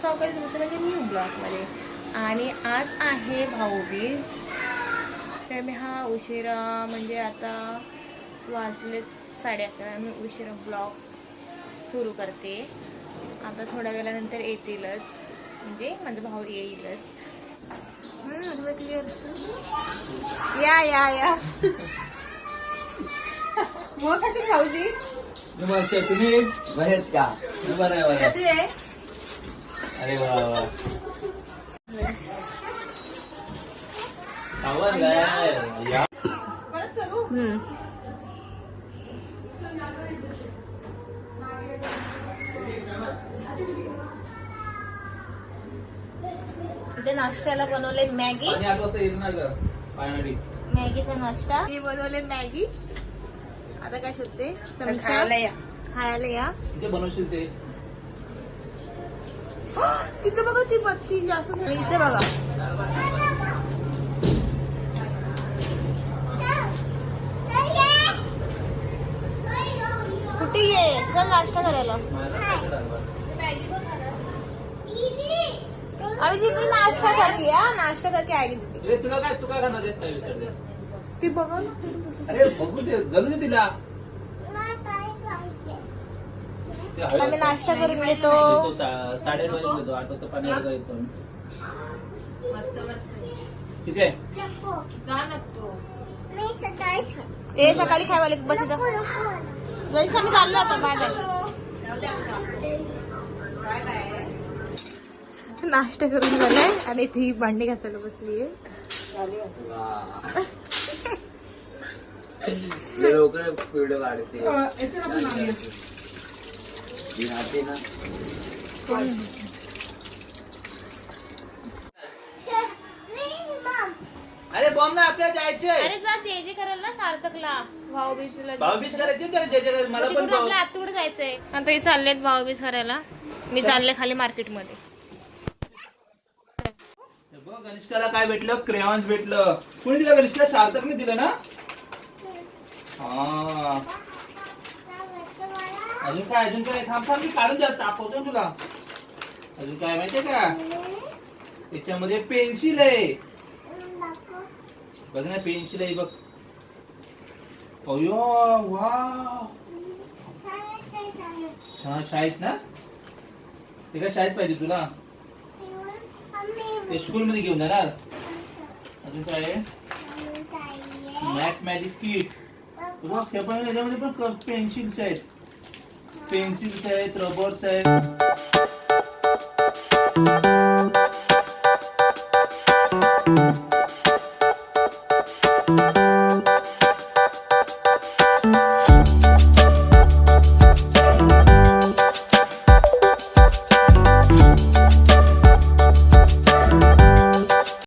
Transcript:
स्वागत तुमचं म्हणजे न्यू ब्लॉगमध्ये आणि आज आहे भाऊबीज. तर मी हा उशिरा म्हणजे आता वाजले साडे अकरा मी उशिरा ब्लॉग सुरू करते. आता थोड्या वेळानंतर येतीलच. म्हणजे माझा भाऊ येईलच. या या या. मग कशी भाऊजी? तुम्ही बरेच का? बरं आहे बरं आहे. कशी आहे? अरे. इथे नाश्त्याला बनवले मॅगी. मॅगीचा नाश्ता. मी बनवले मॅगी. आता काय शोधते? खायला या. खायला या. कुठे बनवशील ते. तिथे बघा ती बत्ती जास्त इथे बघा. कुठे ये? चल नाश्ता करायला. अभी तिथे नाश्ता करते हा? नाश्ता करके आएगी दीदी ए, तुला काय तू खाणार बघा ना अरे बघू दे जलू तिला ते हळद- आम्ही नाश्ता करून येतो. येतो सा- साडेआठ वाजता येतो आठ वाजता पाणी वाजता येतो मस्त मस्त. ठीक आहे? का नको. ते सकाळी खायवाले बस जयेश आम्ही चाललो आता बाय बाय. नाश्ता करून झालाय आणि ती भांडी घासायला बसलीये लवकर व्हिडिओ काढते अरे बॉम्ब ना आपल्याला जायचंय. अरे जा जे जे करायला ना सार्थकला. भाऊबीजला भाऊबीज करायचे त्याला ज्याच्या घरी. मला पण भाऊ- आपल्या आत्तूकडे जायचंय. आता हे चाललेत भाऊबीज करायला. मी चालले खाली मार्केटमध्ये. हे बघ, गणेशकाला काय भेटलं? क्रेयॉन्स भेटलं. कोणी दिलं गणेशला सार्थकने दिलं ना? हा. अजून काय अजून काय? थांब थांब मी काढून द्या तापवतो ना तुला. अजून काय माहितीये का? त्याच्यामध्ये पेन्सिल आहे. बघ ना पेन्सिल आहे बघ. अयो वा हा शाळेत ना? ते काय शाळेत पाहिजे तुला? ते स्कूल मध्ये घेऊन जाणार? अजून काय आहे? मॅथ मॅजिक किट बघ पण याच्यामध्ये पण पेन्सिल्स आहेत. पेन्सिल्स आहेत रबर्स आहेत